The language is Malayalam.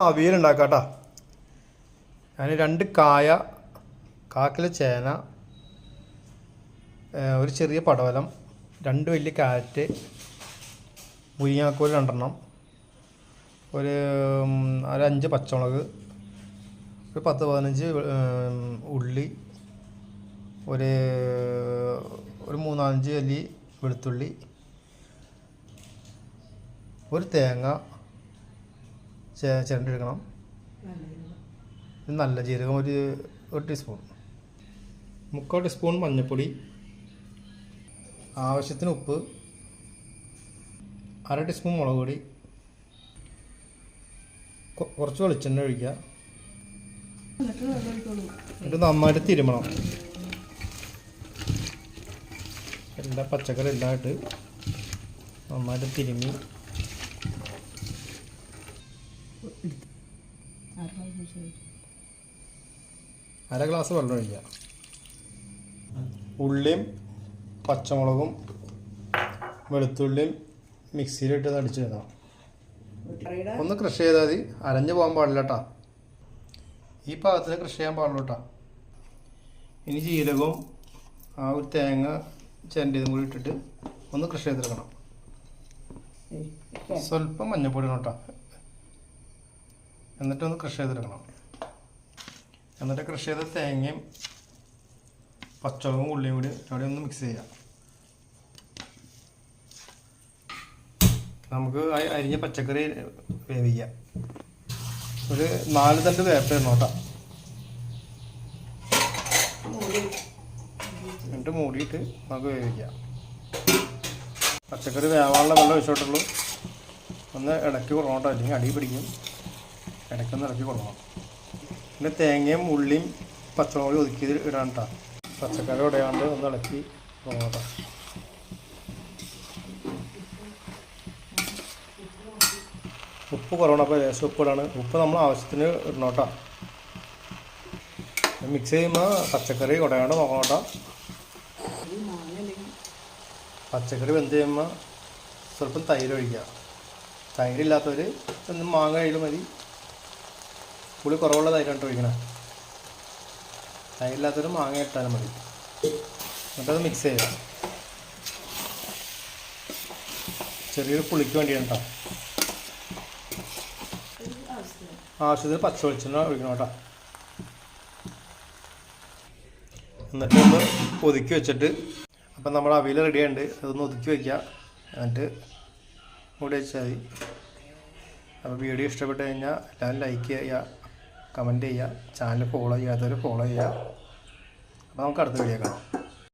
ഉണ്ടാക്കാം കേട്ടോ ഞാൻ രണ്ട് കായ കാക്കിലെ ചേന ഒരു ചെറിയ പടവലം രണ്ട് വലിയ കാരറ്റ് മുരിങ്ങാക്കോൽ രണ്ടെണ്ണം ഒരു ഒരഞ്ച് പച്ചമുളക് ഒരു പത്ത് പതിനഞ്ച് ഉള്ളി ഒരു ഒരു മൂന്നാലഞ്ച് അല്ലി വെളുത്തുള്ളി ഒരു തേങ്ങ ചെ- ചിരണ്ടിയെടുക്കണം ഇത് നല്ല ജീരകം ഒരു ഒരു ടീസ്പൂൺ. മുക്കാൽ ടീസ്പൂൺ മഞ്ഞൾപ്പൊടി. ആവശ്യത്തിന് ഉപ്പ്. അര ടീസ്പൂൺ മുളക് പൊടി. കുറച്ച് വെളിച്ചെണ്ണ ഒഴിക്കുക. എന്നിട്ട് നന്നായിട്ട് തിരുമണം. എല്ലാ പച്ചക്കറി എല്ലാം ഇട്ട് നന്നായിട്ട് തിരുമ്മി അര ഗ്ലാസ് വെള്ളം ഒഴിക്കുക. ഉള്ളിയും പച്ചമുളകും വെളുത്തുള്ളിയും മിക്സിയിലിട്ട് അടിച്ചെടുക്കണം ഒന്ന് കൃഷി ചെയ്താൽ മതി. അരഞ്ഞു പോകാൻ പാടില്ല കേട്ടോ ഈ പാകത്തിന് കൃഷി ചെയ്യാൻ പാടുള്ളൂ കേട്ടോ ഇനി ജീരകവും ആ ഒരു തേങ്ങ ചെണ്ടിയതും കൂടി ഇട്ടിട്ട് ഒന്ന് കൃഷി ചെയ്തെടുക്കണം. സ്വല്പം മഞ്ഞപ്പൊടി ഇടണം കേട്ടോ എന്നിട്ടൊന്ന് ക്രഷ് ചെയ്തെടുക്കണം എന്നിട്ട് ക്രഷ് ചെയ്ത തേങ്ങയും പച്ചമുളകും ഉള്ളിയും കൂടി അവിടെ ഒന്ന് മിക്സ് ചെയ്യാം. നമുക്ക് അരിഞ്ഞ പച്ചക്കറി വേവിക്കാം. ഒരു നാല് തണ്ട് വേപ്പ കേട്ടോ. എന്നിട്ട് മൂടിയിട്ട് നമുക്ക് വേവിക്കാം. പച്ചക്കറി വേവാനുള്ള വെള്ളം ഒഴിച്ചോട്ടുള്ളൂ ഒന്ന് ഇടയ്ക്ക് കുറവോട്ടോ അല്ലെങ്കിൽ അടി പിടിക്കും. ഇടയ്ക്കൊന്ന് ഇറക്കി കൊടുക്കണം. പിന്നെ തേങ്ങയും ഉള്ളിയും പച്ചമുളകും ഒതുക്കി ഇടാൻ കേട്ടോ പച്ചക്കറി ഉടയാണ്ട് ഒന്ന് ഇളക്കി കൊടുക്കണം ഉപ്പ് കുറവാണ് അപ്പോൾ ലേശം ഉപ്പ് ഇടാണ്. ഉപ്പ് നമ്മൾ ആവശ്യത്തിന് ഇടണം കേട്ടോ മിക്സ് ചെയ്യുമ്പോൾ പച്ചക്കറി ഉടയാണ്ട് നോക്കണം കേട്ടോ പച്ചക്കറി വെന്ത് ചെയ്യുമ്പോൾ സ്വല്പം തൈര് ഒഴിക്കുക തൈരില്ലാത്തവർ മാങ്ങ കഴിയിലും മതി. പുളി കുറവുള്ളതായിട്ടാണ് ഒഴിക്കണേ തൈരില്ലാത്തൊരു മാങ്ങ ഇട്ടാലും മതി. എന്നിട്ടത് മിക്സ് ചെയ്യുക ചെറിയൊരു പുളിക്ക് വേണ്ടിയാണ് കേട്ടോ ആവശ്യത്തിന് പച്ച വെളിച്ചെണ്ണ ഒഴിക്കണം കേട്ടോ. എന്നിട്ട് ഒന്ന് ഒതുക്കി വെച്ചിട്ട് അപ്പം നമ്മൾ അവിയൽ റെഡി ആയിട്ടുണ്ട്. അതൊന്ന് ഒതുക്കി വയ്ക്കുക എന്നിട്ട് കൂടെ വെച്ചാൽ മതി. അപ്പോൾ വീഡിയോ ഇഷ്ടപ്പെട്ട് കഴിഞ്ഞാൽ എല്ലാവരും ലൈക്ക് ചെയ്യുക. കമന്റ് ചെയ്യുക. ചാനൽ ഫോളോ ചെയ്യാത്തവർ ഫോളോ ചെയ്യുക. അപ്പോൾ നമുക്ക് അടുത്ത വീഡിയോ കാണാം.